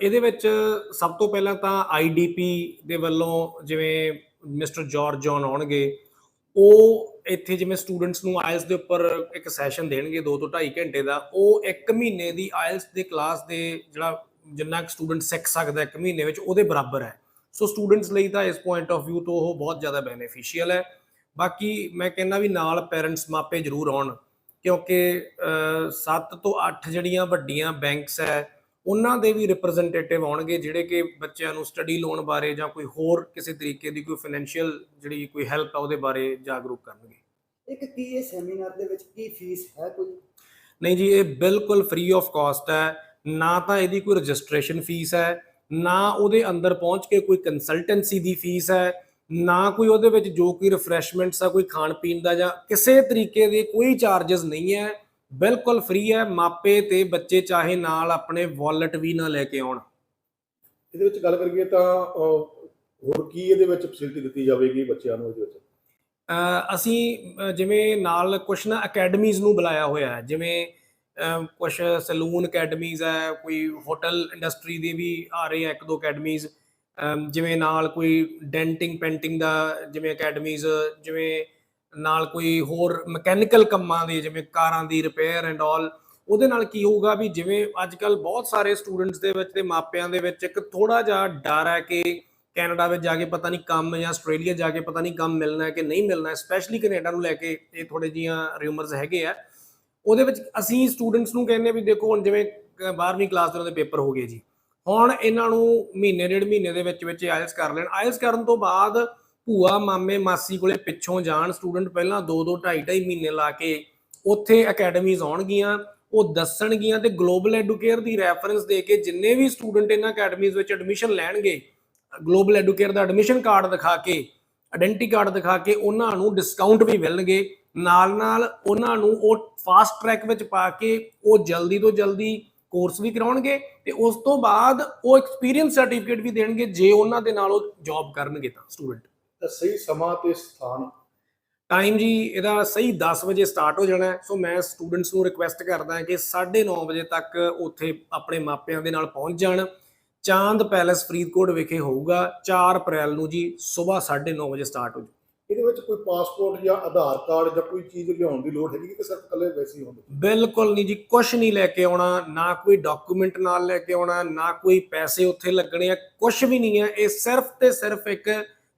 ਇਹਦੇ ਵਿੱਚ ਸਭ ਤੋਂ ਪਹਿਲਾਂ ਤਾਂ ਆਈਡੀਪੀ ਦੇ ਵੱਲੋਂ ਜਿਵੇਂ ਮਿਸਟਰ ਜਾਰਜ ਜੌਨ ਆਉਣਗੇ, ਉਹ ਇੱਥੇ ਜਿਵੇਂ ਸਟੂਡੈਂਟਸ ਨੂੰ ਆਇਲਸ ਦੇ ਉੱਪਰ ਇੱਕ ਸੈਸ਼ਨ ਦੇਣਗੇ 2 ਤੋਂ 2.5 ਘੰਟੇ ਦਾ, ਉਹ 1 ਮਹੀਨੇ ਦੀ ਆਇਲਸ ਦੇ ਕਲਾਸ ਦੇ ਜਿਹੜਾ ਜਿੰਨਾ ਕੁ ਸਟੂਡੈਂਟ ਸਿੱਖ ਸਕਦਾ ਇੱਕ ਮਹੀਨੇ ਵਿੱਚ, ਉਹਦੇ ਬਰਾਬਰ ਹੈ। ਸੋ ਸਟੂਡੈਂਟਸ ਲਈ ਤਾਂ ਇਸ ਪੁਆਇੰਟ ਆਫ View ਤੋਂ ਉਹ ਬਹੁਤ ਜ਼ਿਆਦਾ ਬੈਨੀਫੀਸ਼ੀਅਲ ਹੈ। ਬਾਕੀ ਮੈਂ ਕਹਿੰਦਾ ਵੀ ਨਾਲ ਪੈਰੈਂਟਸ ਮਾਪੇ ਜ਼ਰੂਰ ਆਉਣ, ਕਿਉਂਕਿ 7 ਤੋਂ 8 ਜਿਹੜੀਆਂ ਵੱਡੀਆਂ ਬੈਂਕਸ ਹੈ ਉਹਨਾਂ ਦੇ ਵੀ ਰਿਪਰੈਜ਼ੈਂਟੇਟਿਵ ਆਉਣਗੇ ਜਿਹੜੇ ਕਿ ਬੱਚਿਆਂ ਨੂੰ ਸਟੱਡੀ ਲੋਨ ਬਾਰੇ ਜਾਂ ਕੋਈ ਹੋਰ ਕਿਸੇ ਤਰੀਕੇ ਦੀ ਕੋਈ ਫਾਈਨੈਂਸ਼ੀਅਲ ਜਿਹੜੀ ਕੋਈ ਹੈਲਪ ਆ ਉਹਦੇ ਬਾਰੇ ਜਾਗਰੂਕ ਕਰਨਗੇ। ਇੱਕ ਕੀ ਇਹ ਸੈਮੀਨਾਰ ਦੇ ਵਿੱਚ ਕੀ ਫੀਸ ਹੈ ਕੋਈ? ਨਹੀਂ ਜੀ ਇਹ ਬਿਲਕੁਲ ਫ੍ਰੀ ਆਫ ਕਾਸਟ ਹੈ। ਨਾ ਤਾਂ ਇਹਦੀ ਕੋਈ ਰਜਿਸਟ੍ਰੇਸ਼ਨ ਫੀਸ ਹੈ ਨਾ ਉਹਦੇ ਅੰਦਰ ਪਹੁੰਚ ਕੇ ਕੋਈ ਕੰਸਲਟੈਂਸੀ ਦੀ ਫੀਸ ਹੈ ਨਾ ਕੋਈ ਉਹਦੇ ਵਿੱਚ ਜੋ ਕੋਈ ਰਿਫਰੈਸ਼ਮੈਂਟਸ ਆ ਕੋਈ ਖਾਣ ਪੀਣ ਦਾ ਜਾਂ ਕਿਸੇ ਤਰੀਕੇ ਦੇ ਕੋਈ ਚਾਰजेस ਨਹੀਂ ਹੈ। ਬਿਲਕੁਲ ਫ੍ਰੀ ਹੈ। ਮਾਪੇ ਤੇ ਬੱਚੇ ਚਾਹੇ ਨਾਲ ਆਪਣੇ ਵਾਲਟ ਵੀ ਨਾ ਲੈ ਕੇ ਆਉਣ। ਇਹਦੇ ਵਿੱਚ ਗੱਲ ਕਰੀਏ ਤਾਂ ਹੋਰ ਕੀ ਇਹਦੇ ਵਿੱਚ ਫੈਸਿਲਿਟੀ ਦਿੱਤੀ ਜਾਵੇਗੀ ਬੱਚਿਆਂ ਨੂੰ ਇਹਦੇ ਵਿੱਚ? ਅਸੀਂ ਜਿਵੇਂ ਨਾਲ ਕੁਛ ਨਾ ਅਕੈਡਮੀਜ਼ ਨੂੰ ਬੁਲਾਇਆ ਹੋਇਆ ਹੈ। ਜਿਵੇਂ ਕੁਛ ਸੈਲੂਨ ਅਕੈਡਮੀਜ਼ ਹੈ ਕੋਈ ਹੋਟਲ ਇੰਡਸਟਰੀ ਦੇ ਵੀ ਆ ਰਹੇ ਆ ਇੱਕ ਦੋ ਅਕੈਡਮੀਜ਼ ਅਮ, ਜਿਵੇਂ ਨਾਲ ਕੋਈ ਡੈਂਟਿੰਗ ਪੇਂਟਿੰਗ ਦਾ ਜਿਵੇਂ ਅਕੈਡਮੀਜ਼ ਜਿਵੇਂ ਨਾਲ ਕੋਈ ਹੋਰ ਮਕੈਨੀਕਲ ਕੰਮਾਂ ਦੇ, ਜਿਵੇਂ ਕਾਰਾਂ ਦੀ ਰਿਪੇਅਰ ਐਂਡ ਆਲ ਉਹਦੇ ਨਾਲ ਕੀ ਹੋਊਗਾ ਵੀ ਜਿਵੇਂ ਅੱਜ ਕੱਲ ਬਹੁਤ ਸਾਰੇ ਸਟੂਡੈਂਟਸ ਦੇ ਵਿੱਚ ਤੇ ਮਾਪਿਆਂ ਦੇ ਵਿੱਚ ਇੱਕ ਥੋੜਾ ਜਿਹਾ ਡਰ ਹੈ ਕਿ ਕੈਨੇਡਾ ਵਿੱਚ ਜਾ ਕੇ ਪਤਾ ਨਹੀਂ ਕੰਮ ਜਾਂ ਆਸਟ੍ਰੇਲੀਆ ਜਾ ਕੇ ਪਤਾ ਨਹੀਂ ਕੰਮ ਮਿਲਣਾ ਹੈ ਕਿ ਨਹੀਂ ਮਿਲਣਾ ਸਪੈਸ਼ਲੀ ਕੈਨੇਡਾ ਨੂੰ ਲੈ ਕੇ ਇਹ ਥੋੜੇ ਜੀਆਂ ਰਿਊਮਰਸ ਹੈਗੇ ਆ। ਉਹਦੇ ਵਿੱਚ ਅਸੀਂ ਸਟੂਡੈਂਟਸ ਨੂੰ ਕਹਿੰਦੇ ਵੀ ਦੇਖੋ ਹੁਣ ਜਿਵੇਂ 12ਵੀਂ ਕਲਾਸ ਦੇ ਉਹਨਾਂ ਦੇ ਪੇਪਰ ਹੋ ਗਏ ਜੀ। ਹੁਣ ਇਹਨਾਂ ਨੂੰ ਮਹੀਨੇ ਡੇਢ ਮਹੀਨੇ ਦੇ ਵਿੱਚ ਵਿੱਚ ਆਇਲਸ ਕਰ ਲੈਣ। ਆਇਲਸ ਕਰਨ ਤੋਂ ਬਾਅਦ ਭੂਆ ਮਾਮੇ ਮਾਸੀ ਕੋਲੇ ਪਿੱਛੋਂ ਜਾਣ ਸਟੂਡੈਂਟ ਪਹਿਲਾਂ 2 2 2.5 2.5 ਮਹੀਨੇ ਲਾ ਕੇ ਉੱਥੇ ਅਕੈਡਮੀਜ਼ ਆਉਣਗੀਆਂ, ਉਹ ਦੱਸਣਗੀਆਂ ਤੇ ਗਲੋਬਲ ਐਡੂਕੇਅਰ ਦੀ ਰੈਫਰੈਂਸ ਦੇ ਕੇ ਜਿੰਨੇ ਵੀ ਸਟੂਡੈਂਟ ਇਹਨਾਂ ਅਕੈਡਮੀਜ਼ ਵਿੱਚ ਐਡਮਿਸ਼ਨ ਲੈਣਗੇ ਗਲੋਬਲ ਐਡੂਕੇਅਰ ਦਾ ਐਡਮਿਸ਼ਨ ਕਾਰਡ ਦਿਖਾ ਕੇ ਆਇਡੈਂਟੀ ਕਾਰਡ ਦਿਖਾ ਕੇ ਉਹਨਾਂ ਨੂੰ ਡਿਸਕਾਊਂਟ ਵੀ ਮਿਲਣਗੇ। ਨਾਲ ਨਾਲ ਉਹਨਾਂ ਨੂੰ ਉਹ ਫਾਸਟ ਟਰੈਕ ਵਿੱਚ ਪਾ ਕੇ ਉਹ ਜਲਦੀ ਤੋਂ ਜਲਦੀ ਕੋਰਸ ਵੀ ਕਰਾਉਣਗੇ ਤੇ ਉਸ ਤੋਂ ਬਾਅਦ ਉਹ ਐਕਸਪੀਰੀਅੰਸ ਸਰਟੀਫਿਕੇਟ ਵੀ ਦੇਣਗੇ, ਜੇ ਉਹਨਾਂ ਦੇ ਨਾਲ ਉਹ ਜੌਬ ਕਰਨਗੇ ਤਾਂ ਸਟੂਡੈਂਟ ਤਾਂ ਸਹੀ ਸਮਾਂ ਤੇ ਸਥਾਨ। ਟਾਈਮ ਜੀ ਇਹਦਾ ਸਹੀ 10 ਵਜੇ ਸਟਾਰਟ ਹੋ ਜਾਣਾ ਸੋ ਮੈਂ ਸਟੂਡੈਂਟਸ ਨੂੰ ਰਿਕੁਐਸਟ ਕਰਦਾ ਕਿ 9:30 ਵਜੇ ਤੱਕ ਉੱਥੇ ਆਪਣੇ ਮਾਪਿਆਂ ਦੇ ਨਾਲ ਪਹੁੰਚ ਜਾਣ। ਚਾਂਦ ਪੈਲੇਸ ਫਰੀਦਕੋਟ ਵਿਖੇ ਹੋਊਗਾ। 4 ਅਪ੍ਰੈਲ ਨੂੰ ਜੀ ਸਵੇਰ 9:30 ਵਜੇ ਸਟਾਰਟ ਹੋ ਜਾਊ। ਇਹਦੇ ਵਿੱਚ ਕੋਈ ਪਾਸਪੋਰਟ ਜਾਂ ਆਧਾਰ ਕਾਰਡ ਜਾਂ ਕੋਈ ਚੀਜ਼ ਲਿਆਉਣ ਦੀ ਲੋੜ ਹੈਗੀ ਕਿ ਸਿਰਫ ਇਕੱਲੇ ਵੈਸੇ ਹੀ ਹੁੰਦੇ ਬਿਲਕੁਲ ਨਹੀਂ ਜੀ ਕੁਝ ਨਹੀਂ ਲੈ ਕੇ ਆਉਣਾ। ਨਾ ਕੋਈ ਡਾਕੂਮੈਂਟ ਨਾਲ ਲੈ ਕੇ ਆਉਣਾ ਨਾ ਕੋਈ ਪੈਸੇ ਉੱਥੇ ਲੱਗਣੇ ਆ। ਕੁਝ ਵੀ ਨਹੀਂ ਹੈ। ਇਹ ਸਿਰਫ ਤੇ ਸਿਰਫ ਇੱਕ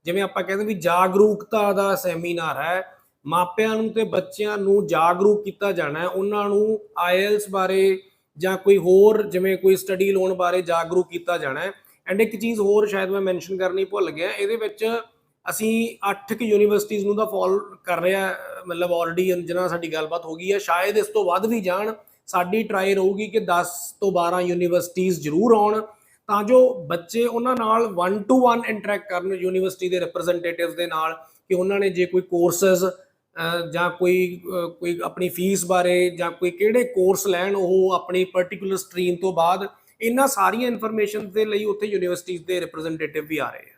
ਜਿਵੇਂ ਆਪਾਂ ਕਹਿੰਦੇ ਵੀ ਜਾਗਰੂਕਤਾ ਦਾ ਸੈਮੀਨਾਰ ਹੈ, ਮਾਪਿਆਂ ਨੂੰ ਤੇ ਬੱਚਿਆਂ ਨੂੰ ਜਾਗਰੂਕ ਕੀਤਾ ਜਾਣਾ ਹੈ, ਉਹਨਾਂ ਨੂੰ ਆਇਲਸ ਬਾਰੇ ਜਾਂ ਕੋਈ ਹੋਰ ਜਿਵੇਂ ਕੋਈ ਸਟੱਡੀ ਲੋਨ ਬਾਰੇ ਜਾਗਰੂਕ ਕੀਤਾ ਜਾਣਾ ਹੈ। ਐਂਡ ਇੱਕ ਚੀਜ਼ ਹੋਰ ਸ਼ਾਇਦ ਮੈਂ ਮੈਂਸ਼ਨ ਕਰਨੀ ਭੁੱਲ ਗਿਆ, ਇਹਦੇ ਵਿੱਚ ਅਸੀਂ 8 ਕਿ ਯੂਨੀਵਰਸਿਟੀਆਂ ਨੂੰ ਦਾ ਫਾਲ ਕਰ ਰਿਹਾ, ਮਤਲਬ ਆਲਰੇਡੀ ਜਿਹਨਾਂ ਸਾਡੀ ਗੱਲਬਾਤ ਹੋ ਗਈ ਹੈ, ਸ਼ਾਇਦ ਇਸ ਤੋਂ ਵੱਧ ਵੀ ਜਾਣ, ਸਾਡੀ ਟਰਾਈ ਰਹੂਗੀ ਕਿ 10 ਤੋਂ 12 ਯੂਨੀਵਰਸਿਟੀਆਂ ਜ਼ਰੂਰ ਆਉਣ। ਤਾਂ ਜੋ ਬੱਚੇ ਉਹਨਾਂ ਨਾਲ 1 ਟੂ 1 ਇੰਟਰੈਕਟ ਕਰਨ ਯੂਨੀਵਰਸਿਟੀ ਦੇ ਰਿਪਰੈਜ਼ੈਂਟੇਟਿਵਸ ਦੇ ਨਾਲ ਕਿ ਉਹਨਾਂ ਨੇ ਜੇ ਕੋਈ ਕੋਰਸਸ ਜਾਂ ਕੋਈ ਕੋਈ ਆਪਣੀ ਫੀਸ ਬਾਰੇ ਜਾਂ ਕੋਈ ਕਿਹੜੇ ਕੋਰਸ ਲੈਣ, ਉਹ ਆਪਣੀ ਪਾਰਟਿਕੂਲਰ ਸਟਰੀਮ ਤੋਂ ਬਾਅਦ ਇਹਨਾਂ ਸਾਰੀਆਂ ਇਨਫੋਰਮੇਸ਼ਨ ਦੇ ਲਈ ਉੱਥੇ ਯੂਨੀਵਰਸਿਟੀਜ਼ ਦੇ ਰਿਪਰੈਜ਼ੈਂਟੇਟਿਵ ਵੀ ਆ ਰਹੇ ਆ।